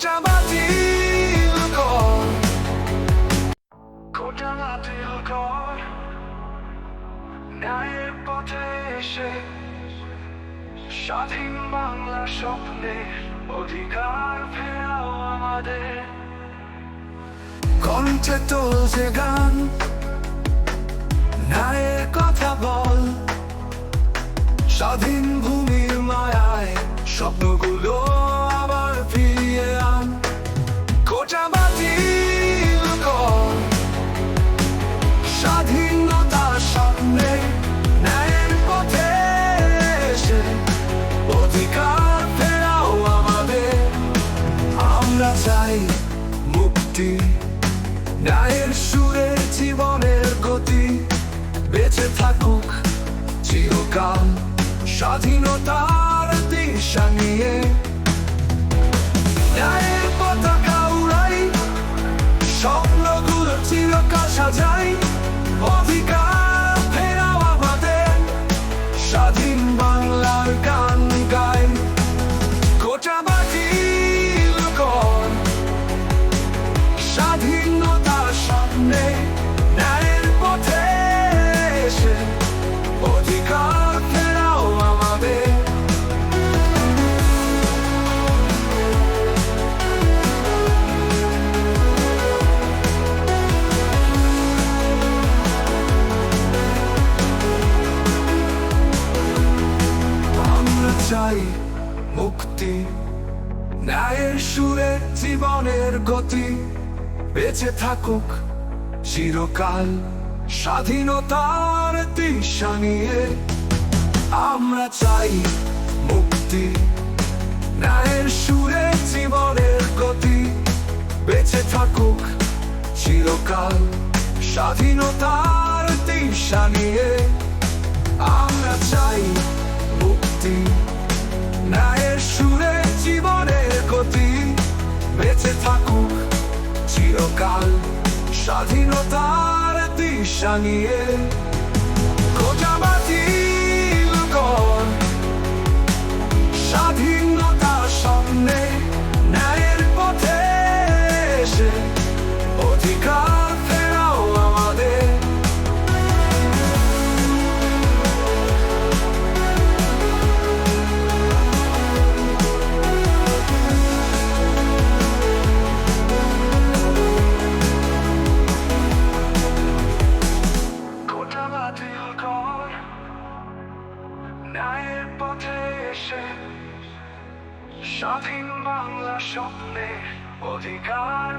কোটা বাতিল কর। কোটা বাতিল কর। ন্যায়ের পথে এসে স্বাধীন বাংলা স্বপ্নে অধিকার ফেরাও আমাদের। কণ্ঠে তোলছে গান, ন্যায়ের কথা বল। মুক্তি ন্যায়ের সুরে জীবনের গতি। বেঁচে থাকুক চিরকাল স্বাধীনতার দিশা নিয়ে। চাই মুক্তি। ন্যায়ের সুরে জীবনের গতি। বেঁচে থাকুক চিরকাল স্বাধীনতার দিশা নিয়ে। আমরা চাই মুক্তি। ন্যায়ের সুরে জীবনের গতি। বেঁচে থাকুক চিরকাল স্বাধীনতার দিশা নিয়ে। আমরা চাই স্বাধীনতার দিশা নিয়ে ন্যায়ের পথে এসে স্বাধীন বাংলা স্বপ্নে অধিকার